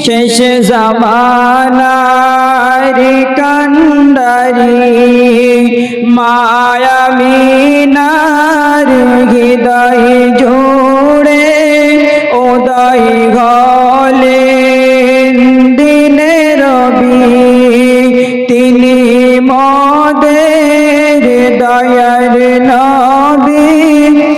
শেষ জামানার কান্ডারি মায়ামিনার হৃদয় জোড়ে উদয় গলে দিনে রবি। তিনি মদের দয়ার নবী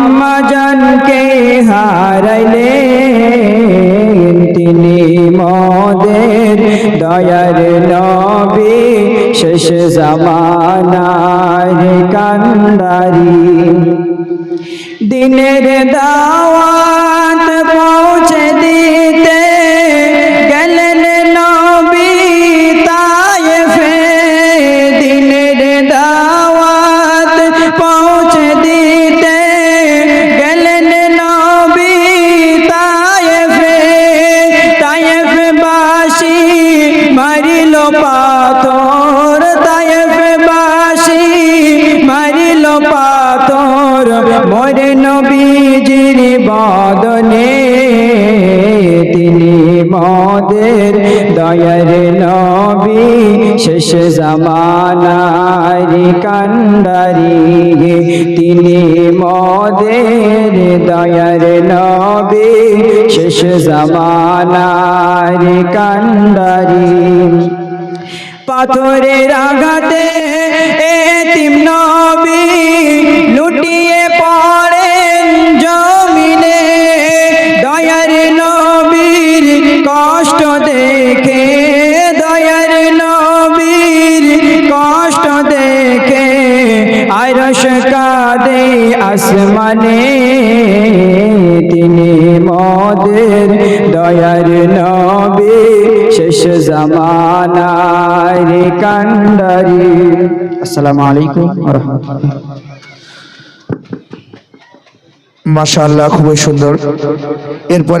আম্মা জানকে হারাইলেন তিনি মদের দয়ার নবী। শেষ জামানার কান্ডারি দিনের দাওয়াত পাথর তায়েফ বাসি। মারিল পাথর, মরে নবীজির বদনে। তিনি মদের দয়ার নবী, শেষ জামানার কান্ডারি। তিনি মদের দয়ার নবী, শেষ জামানার কান্ডারি। পাথরের আঘাতে আরশ কাদে আসমানে, তিনি মদের দয়ার নবী, শেষ জামানার কান্ডারি আসসালামু আলাইকুম মাশাআল্লাহ, খুবই সুন্দর। এরপরে